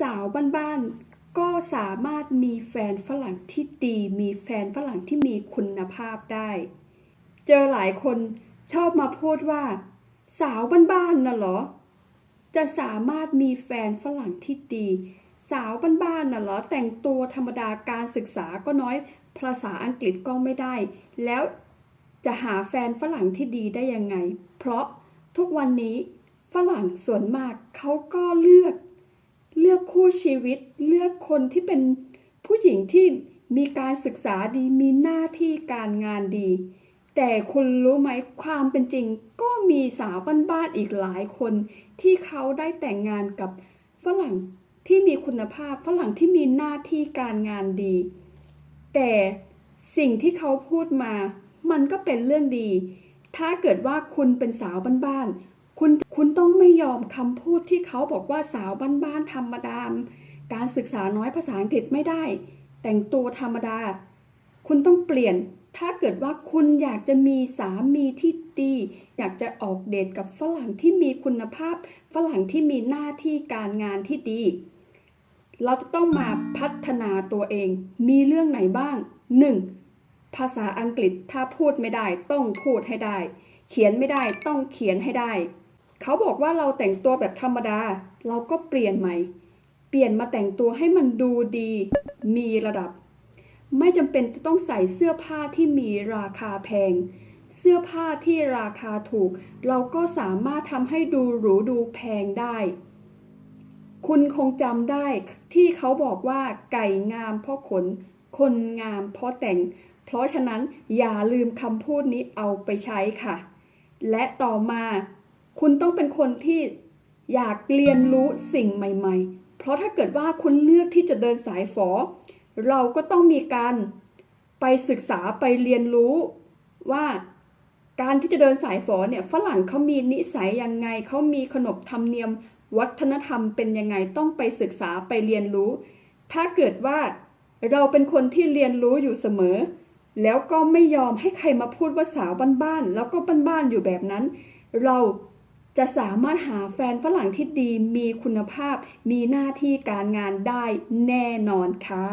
สาวบ้านๆ ก็สามารถมีแฟนฝรั่งที่ดี มีแฟนฝรั่งที่มีคุณภาพได้ เจอหลายคนชอบมาพูดว่า สาวบ้านๆน่ะเหรอ จะสามารถมีแฟนฝรั่งที่ดี สาวบ้านๆน่ะเหรอ แต่งตัวธรรมดาการศึกษาก็น้อย ภาษาอังกฤษก็ไม่ได้ แล้วจะหาแฟนฝรั่งที่ดีได้ยังไง เพราะทุกวันนี้ฝรั่งส่วนมากเขาก็เลือก ลือกคู่ชีวิต เลือกคนที่เป็นผู้หญิงที่มีการศึกษาดีมีหน้าที่การงานดี แต่คุณรู้ไหมความเป็นจริง ก็มีสาวบ้านๆอีกหลายคน ที่เขาได้แต่งงานกับฝรั่งที่มีคุณภาพฝรั่งที่มีหน้าที่การงานดี แต่สิ่งที่เขาพูดมา มันก็เป็นเรื่องดี ถ้าเกิดว่าคุณเป็นสาวบ้านๆ คุณคุณต้องไม่ยอมคำพูดที่เขาบอกว่าสาวบ้านๆธรรมดา การศึกษาน้อยภาษาอังกฤษไม่ได้ แต่งตัวธรรมดา คุณต้องเปลี่ยน ถ้าเกิดว่าคุณอยากจะมีสามีที่ดี อยากจะออกเดทกับฝรั่งที่มีคุณภาพ ฝรั่งที่มีหน้าที่การงานที่ดี เราจะต้องมาพัฒนาตัวเอง มีเรื่องไหนบ้าง 1. ภาษาอังกฤษถ้าพูดไม่ได้ต้องพูดให้ได้ เขียนไม่ได้ต้องเขียนให้ได้ เขาบอกว่าเราแต่งตัวแบบธรรมดา เราก็เปลี่ยนใหม่ เปลี่ยนมาแต่งตัวให้มันดูดี มีระดับ ไม่จำเป็นจะต้องใส่เสื้อผ้าที่มีราคาแพง เสื้อผ้าที่ราคาถูก เราก็สามารถทำให้ดูหรูดูแพงได้ คุณคงจำได้ที่เขาบอกว่าไก่งามเพราะขน คนงามเพราะแต่ง เพราะฉะนั้นอย่าลืมคำพูดนี้เอาไปใช้ค่ะ และต่อมา คุณต้องเป็นคนที่อยากเรียนรู้สิ่งใหม่ ๆ เพราะถ้าเกิดว่าคุณเลือกที่จะเดินสายฝอ เราก็ต้องมีการไปศึกษาไปเรียนรู้ว่าการที่จะเดินสายฝอเนี่ยฝรั่งเขามีนิสัยยังไงเขามีขนบธรรมเนียม วัฒนธรรมเป็นยังไงต้องไปศึกษาไปเรียนรู้ ถ้าเกิดว่าเราเป็นคนที่เรียนรู้อยู่เสมอ แล้วก็ไม่ยอมให้ใครมาพูดว่าสาวบ้านๆแล้วก็บ้านๆอยู่แบบนั้น เรา จะสามารถหาแฟนฝรั่งที่ดีมีคุณภาพ มีหน้าที่การงานได้แน่นอนค่ะ